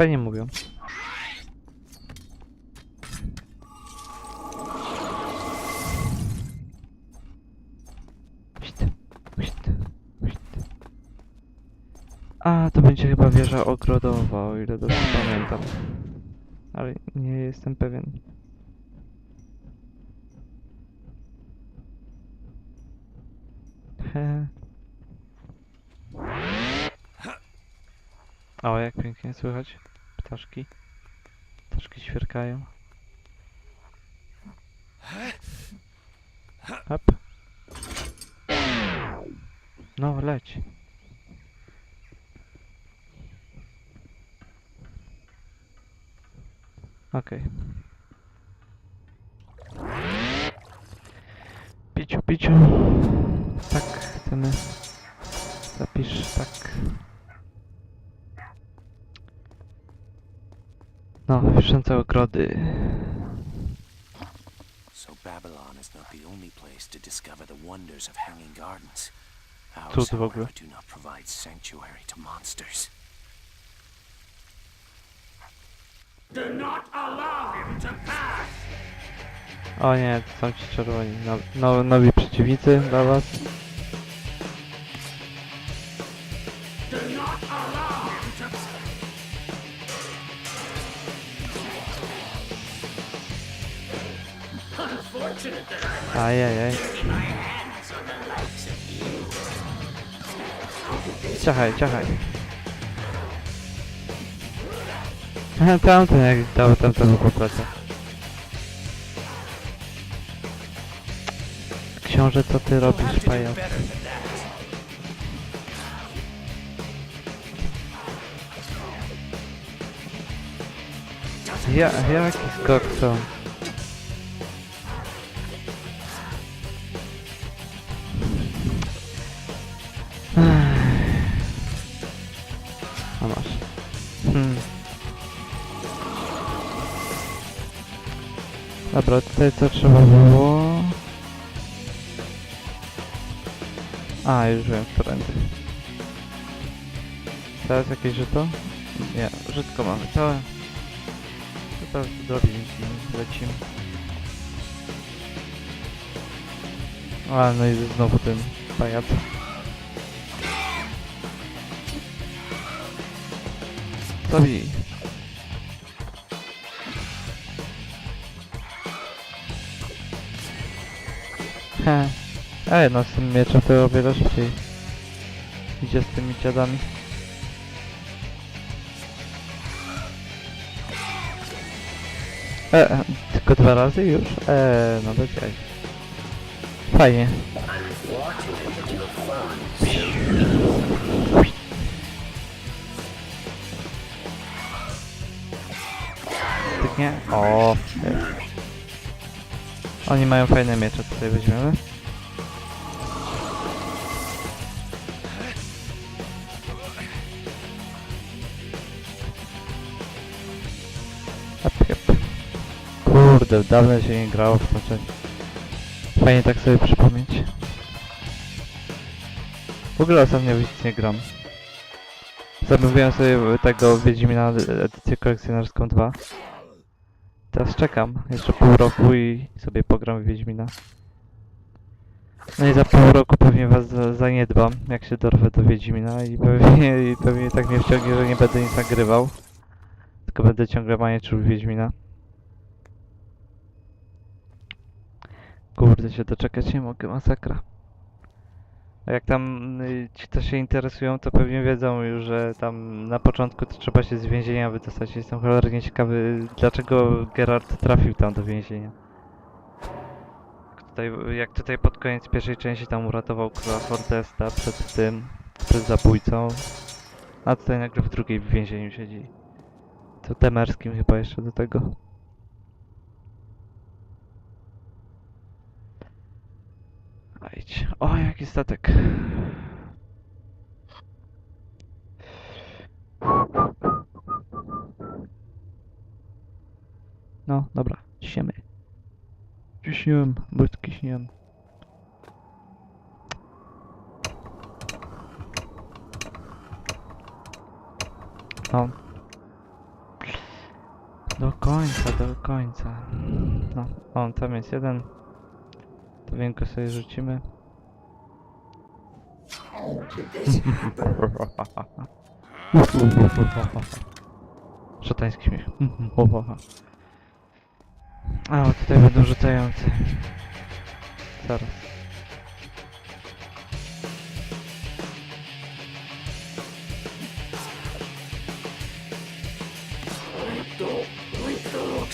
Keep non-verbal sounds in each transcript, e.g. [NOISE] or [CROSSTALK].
Fajnie mówią. A, to będzie chyba wieża ogrodowa, o ile dobrze pamiętam. Ale nie jestem pewien. He. O, jak pięknie słychać. Ptaszki. Ptaszki ćwierkają. Hop. No, leć. Okej. Piciu, piciu. Tak, chcemy. Zapisz, tak. No, wiszące ogrody. So Babylon is not the only place to discover the wonders of Hanging Gardens. Cud Ours, w ogóle. however, do not provide sanctuary to monsters. O nie, to są ci czerwoni. No, no, nowi przeciwnicy dla was. Ajajaj. Ciachaj, ciachaj. Tamten jak dał tamtemu po plecach. Książę, co ty robisz, pajac? Ja, jaki skok są? Dobra, tutaj co trzeba było? A, już wiem, którędy. Teraz jakieś żyto? Nie, żytko mamy całe. Teraz do drabinki lecimy. A, no i znowu ten pajac. Zabij. Ej, no z tym mieczem to o wiele szybciej. Idzie z tymi dziadami. E, tylko dwa razy już? E, no bez jaj. Fajnie. Tyknie. O. Oni mają fajne miecze, tutaj weźmiemy. Kurde, dawno się nie grało w coś. Fajnie tak sobie przypomnieć. W ogóle ostatnio nic nie gram. Zamówiłem sobie tego Wiedźmina edycję kolekcjonerską 2. Teraz czekam jeszcze pół roku i sobie pogram w Wiedźmina. No i za pół roku pewnie was za- zaniedbam, jak się dorwę do Wiedźmina i pewnie, i pewnie tak mnie wciągnie, że nie będę nic nagrywał. Tylko będę ciągle maniczył Wiedźmina. Kurde, się doczekać nie mogę, masakra. A jak tam y, ci, co się interesują, to pewnie wiedzą już, że tam na początku to trzeba się z więzienia wydostać. Jestem cholernie ciekawy, dlaczego Geralt trafił tam do więzienia. Jak tutaj, jak tutaj pod koniec pierwszej części tam uratował króla Fortesta przed tym, przed zabójcą. A tutaj nagle w drugiej w więzieniu siedzi. To temerskim chyba jeszcze do tego. Ajdź. O, jaki statek. No, dobra, ciśniemy. Ciśniłem, błytki śniłem. No. Do końca, do końca. No, on tam jest jeden. To więkko sobie rzucimy. [LAUGHS] Szatański śmiech. [LAUGHS] A, o, tutaj będą rzucający. Zaraz.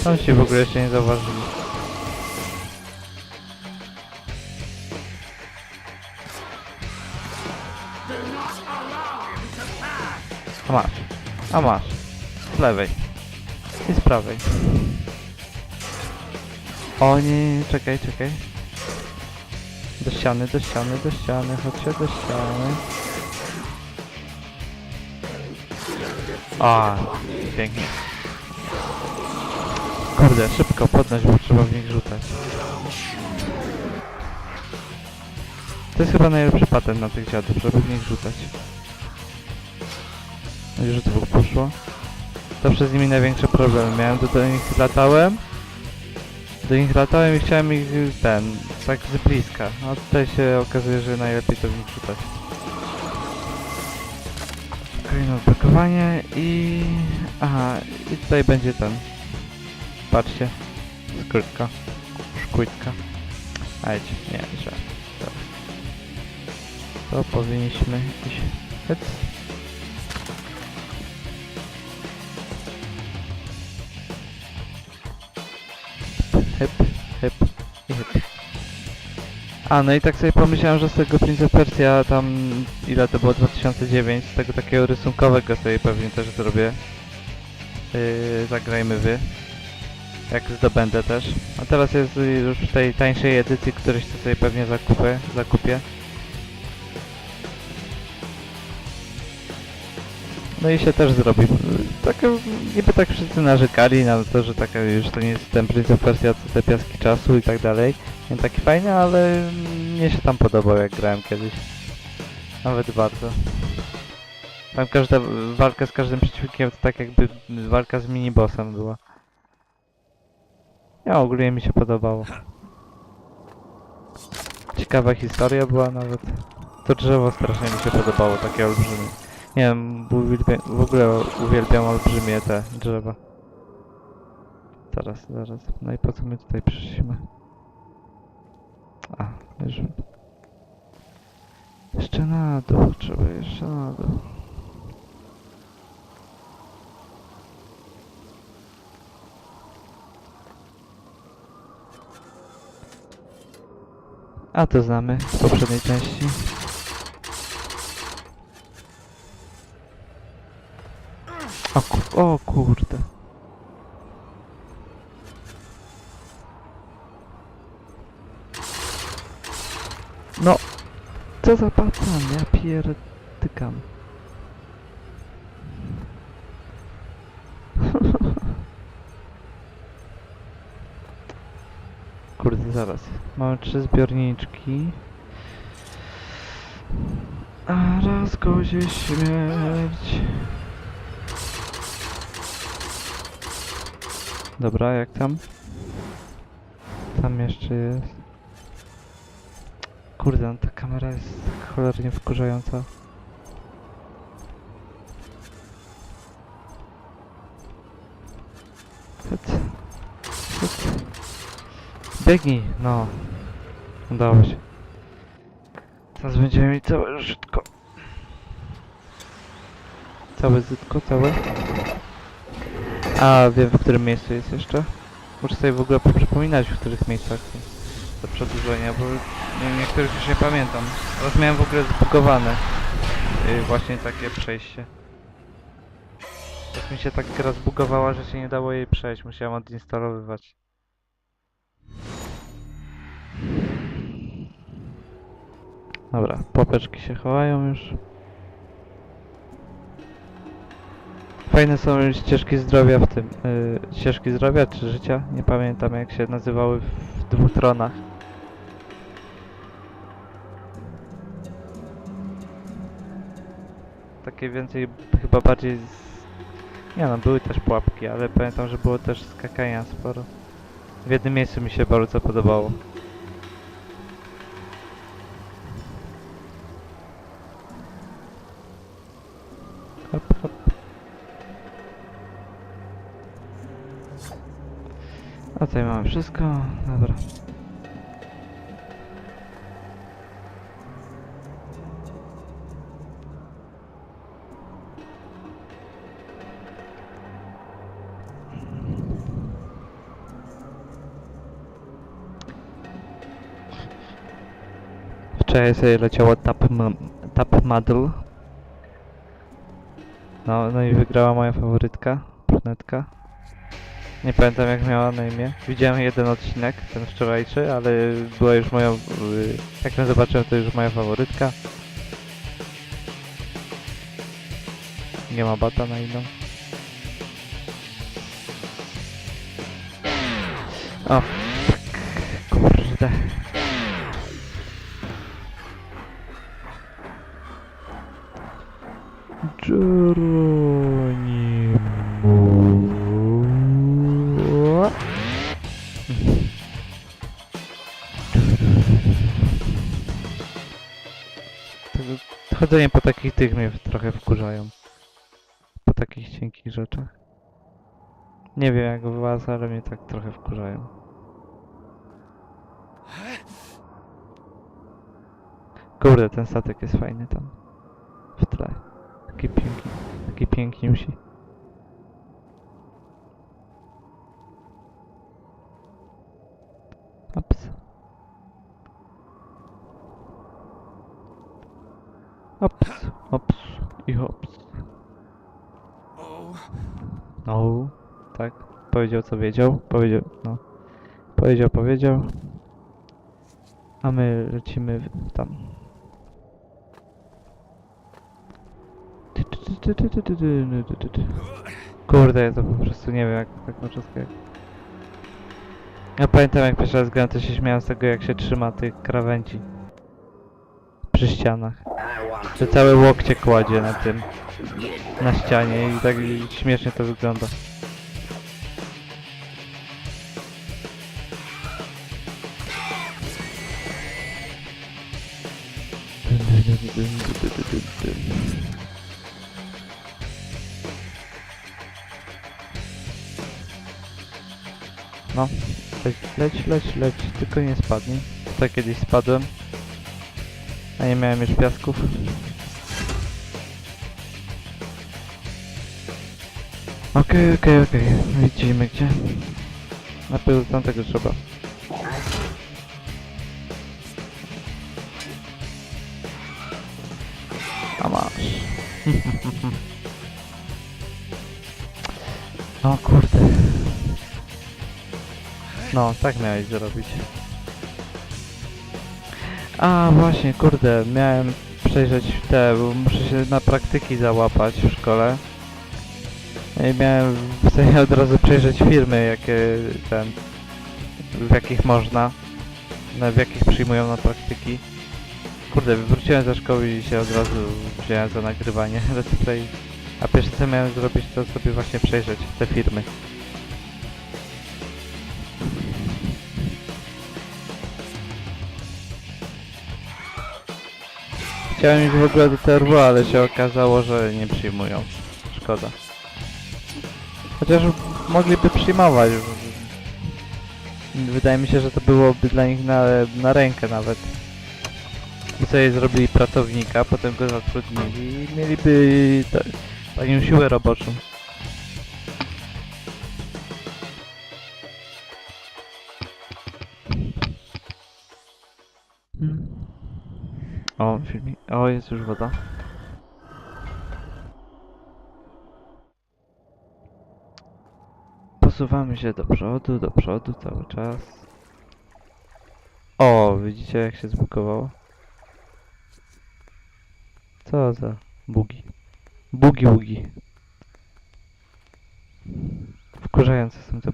Tam się w ogóle jeszcze nie zauważyli. A masz. Z lewej. I z prawej. O nie, czekaj, czekaj. Do ściany, do ściany, do ściany, chodźcie do ściany. A, pięknie. Kurde, szybko podnoś, bo trzeba w nich rzucać. To jest chyba najlepszy patent na tych dziadów, żeby w nich rzucać. No że dwóch poszło. Zawsze z nimi największe problemy miałem, do, do nich latałem. Do nich latałem i chciałem ich ten, tak z bliska. A tutaj się okazuje, że najlepiej to w nich rzucać. Kolejne odblokowanie i... Aha, i tutaj będzie ten. Patrzcie. Skrytka. Szkłytka. Ajdź, nie, że. To, powinniśmy iść. Hyc. Hyp, hyp i hyp. A, no i tak sobie pomyślałem, że z tego Prince of Persia tam, ile to było, 2009, z tego takiego rysunkowego sobie pewnie też zrobię. Yy, zagrajmy wy. Jak zdobędę też. A teraz jest już w tej tańszej edycji, któryś to sobie pewnie zakupię. zakupię. No i się też zrobi. Tak, y, niby tak wszyscy narzekali na to, że taka już to nie jest ten Prince Persia, co te piaski czasu i tak dalej. Nie taki fajny, ale mnie się tam podobał jak grałem kiedyś. Nawet bardzo. Tam każda walka z każdym przeciwnikiem to tak jakby walka z minibossem była. Ja ogólnie mi się podobało. Ciekawa historia była nawet. To drzewo strasznie mi się podobało, takie olbrzymie. Nie wiem, w ogóle uwielbiam olbrzymie te drzewa. Zaraz, zaraz. No i po co my tutaj przyszliśmy? A, już... Jeszcze na dół, trzeba jeszcze na dół. A to znamy z poprzedniej części. O, ku o kurde. No, co za pacan, ja pierdykam. [LAUGHS] Kurde, zaraz. Mamy trzy zbiorniczki. A raz kozie śmierć. Dobra, jak tam? Tam jeszcze jest. Kurde, no ta kamera jest tak cholernie wkurzająca. Hyc. Hyc. Biegnij, no. Udało się. Teraz będziemy mieli całe żytko. Całe zytko, całe. A, wiem w którym miejscu jest jeszcze. Muszę sobie w ogóle poprzypominać w których miejscach są te przedłużenia, bo nie, niektórych już nie pamiętam. Teraz miałem w ogóle zbugowane yy, właśnie takie przejście. Tak mi się tak gra zbugowała, że się nie dało jej przejść, musiałem odinstalowywać. Dobra, popeczki się chowają już. Fajne są ścieżki zdrowia w tym. Yy, ścieżki zdrowia czy życia? Nie pamiętam jak się nazywały w dwóch tronach. Takie więcej, chyba bardziej z, Nie no, były też pułapki, ale pamiętam, że było też skakania sporo. W jednym miejscu mi się bardzo podobało. Hop, hop. A tutaj mamy wszystko. Dobra. Wczoraj sobie leciało Tap, tap Model. No, no i wygrała moja faworytka, brunetka. Nie pamiętam jak miała na imię. Widziałem jeden odcinek, ten wczorajszy, ale była już moją... y, Jak ją zobaczyłem, to już moja faworytka. Nie ma bata na inną. O, kurde. Geronimo. Takich tych mnie trochę wkurzają. Po takich cienkich rzeczach. Nie wiem jak was, ale mnie tak trochę wkurzają. Kurde, ten statek jest fajny tam. W tle. Taki piękny. Taki piękniusi. Ops, ops No, tak. Powiedział co wiedział. Powiedział, no. Powiedział, powiedział. A my lecimy tam. Kurde, ja to po prostu nie wiem jak tak można skakać. Ja pamiętam jak pierwszy raz grałem, to się śmiałem z tego jak się trzyma tych krawędzi. Przy ścianach. Że całe łokcie kładzie na tym. Na ścianie i tak śmiesznie to wygląda. No, leć, leć, leć, leć, tylko nie spadnij. Tutaj kiedyś spadłem, a nie miałem już piasków. Okej, okej, okej, widzimy gdzie. Na pewno tamtego trzeba. A masz. [LAUGHS] O kurde. No, tak miałeś zrobić. A właśnie, kurde, miałem przejrzeć te, bo muszę się na praktyki załapać w szkole. Miałem sobie od razu przejrzeć firmy, jakie ten, w jakich można, na, w jakich przyjmują na praktyki. Kurde, wróciłem ze szkoły i się od razu wziąłem za nagrywanie [LAUGHS] let's play. A pierwsze co miałem zrobić, to sobie właśnie przejrzeć te firmy. Chciałem iść w ogóle do TRW, ale się okazało, że nie przyjmują. Szkoda. Chociaż mogliby przyjmować. Wydaje mi się, że to byłoby dla nich na, na rękę nawet. I sobie zrobili pracownika, potem go zatrudnili i mieliby ta, tanią siłę roboczą. Hmm. O, filmik. O, jest już woda. Posuwamy się do przodu, do przodu cały czas. O, widzicie jak się zbugowało? Co za bugi? Bugi, bugi. Wkurzające są te